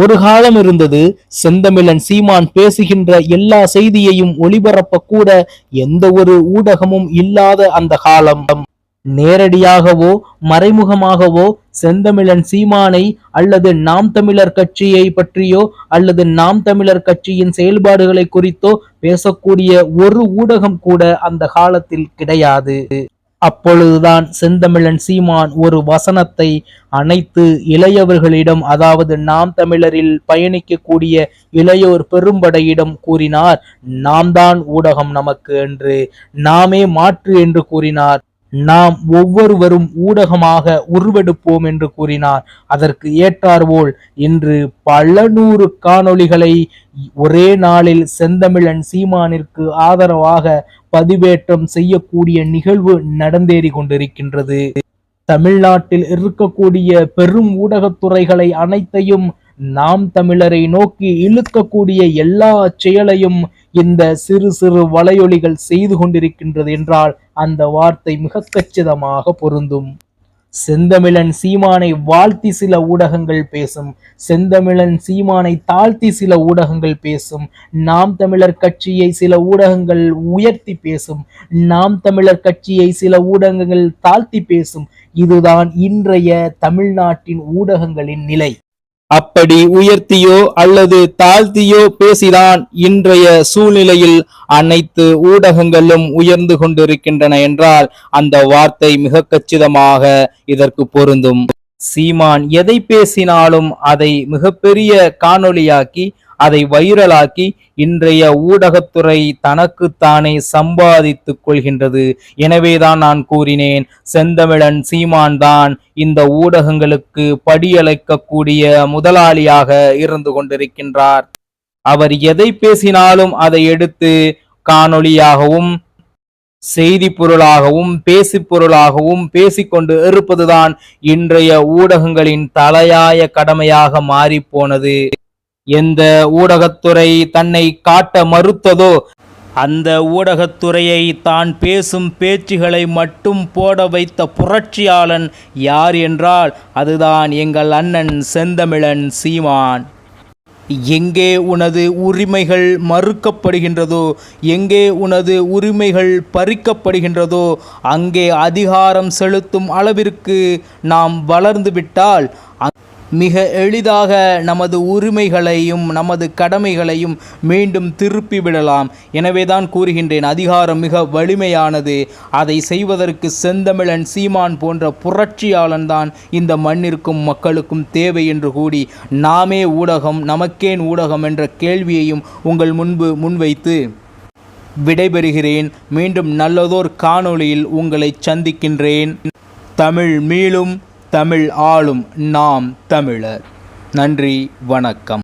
ஒரு காலம் இருந்தது செந்தமிழன் சீமான் பேசுகின்ற எல்லா செய்தியையும் ஒளிபரப்ப கூட எந்த ஒரு ஊடகமும் இல்லாத அந்த காலம். நேரடியாகவோ மறைமுகமாகவோ செந்தமிழன் சீமானை அல்லது நாம் தமிழர் கட்சியை பற்றியோ அல்லது நாம் தமிழர் கட்சியின் செயல்பாடுகளை குறித்தோ பேசக்கூடிய ஒரு ஊடகம் கூட அந்த காலத்தில் கிடையாது. அப்பொழுதுதான் செந்தமிழன் சீமான் ஒரு வசனத்தை அனைத்து இளையவர்களிடம் அதாவது நாம் தமிழரில் பயணிக்கக்கூடிய இளையோர் பெரும்படையிடம் கூறினார் நாம் தான் ஊடகம் நமக்கு என்று நாமே மாற்று என்று கூறினார். நாம் ஒவ்வொருவரும் ஊடகமாக உருவெடுப்போம் என்று கூறினார். அதற்கு ஏற்றார்போல் இன்று பல நூறு காணொளிகளை ஒரே நாளில் செந்தமிழன் சீமானிற்கு ஆதரவாக பதிவேற்றம் செய்யக்கூடிய நிகழ்வு நடந்தேறி கொண்டிருக்கின்றது. தமிழ்நாட்டில் இருக்கக்கூடிய பெரும் ஊடகத்துறைகளை அனைத்தையும் நாம் தமிழரை நோக்கி இழுக்கக்கூடிய எல்லா செயலையும் இந்த சிறு சிறு வலையொலிகள் செய்து கொண்டிருக்கின்றது என்றால் அந்த வார்த்தை மிக கச்சிதமாக பொருந்தும். செந்தமிழன் சீமானை வாழ்த்தி சில ஊடகங்கள் பேசும். செந்தமிழன் சீமானை தாழ்த்தி சில ஊடகங்கள் பேசும். நாம் தமிழர் கட்சியை சில ஊடகங்கள் உயர்த்தி பேசும். நாம் தமிழர் கட்சியை சில ஊடகங்கள் தாழ்த்தி பேசும். இதுதான் இன்றைய தமிழ்நாட்டின் ஊடகங்களின் நிலை. அப்படி உயர்த்தியோ அல்லது தாழ்த்தியோ பேசிதான் இன்றைய சூழ்நிலையில் அனைத்து ஊடகங்களும் உயர்ந்து கொண்டிருக்கின்றன என்றால் அந்த வார்த்தை மிக கச்சிதமாக இதற்கு பொருந்தும். சீமான் எதை பேசினாலும் அதை மிகப்பெரிய காணொளியாக்கி அதை வைரலாக்கி இன்றைய ஊடகத்துறை தனக்குத்தானே சம்பாதித்துக் கொள்கின்றது. எனவேதான் நான் கூறினேன் செந்தமிழன் சீமான் தான் இந்த ஊடகங்களுக்கு படியளிக்கக்கூடிய முதலாளியாக இருந்து கொண்டிருக்கின்றார். அவர் எதை பேசினாலும் அதை எடுத்து காணொளியாகவும் செய்தி பொருளாகவும் பேசி பொருளாகவும் பேசிக்கொண்டு இருப்பதுதான் இன்றைய ஊடகங்களின் தலையாய கடமையாக மாறிப்போனது. எந்த ஊடகத்துறை தன்னை காட்ட மறுத்ததோ அந்த ஊடகத்துறையை தான் பேசும் பேச்சுகளை மட்டும் போட வைத்த புரட்சியாளன் யார் என்றால் அதுதான் எங்கள் அண்ணன் செந்தமிழன் சீமான். எங்கே உனது உரிமைகள் மறுக்கப்படுகின்றதோ எங்கே உனது உரிமைகள் பறிக்கப்படுகின்றதோ அங்கே அதிகாரம் செலுத்தும் அளவிற்கு நாம் வளர்ந்துவிட்டால் மிக எளிதாக நமது உரிமைகளையும் நமது கடமைகளையும் மீண்டும் திருப்பி விடலாம். எனவேதான் கூறுகின்றேன் அதிகாரம் மிக வலிமையானது. அதை செய்வதற்கு செந்தமிழன் சீமான் போன்ற புரட்சியாளன் தான் இந்த மண்ணிற்கும் மக்களுக்கும் தேவை என்று கூடி நாமே ஊடகம் நமக்கேன் ஊடகம் என்ற கேள்வியையும் உங்கள் முன்பு முன்வைத்து விடைபெறுகிறேன். மீண்டும் நல்லதோர் காணொளியில் உங்களை சந்திக்கின்றேன். தமிழ் மீளும் தமிழ் ஆளும் நாம் தமிழர். நன்றி வணக்கம்.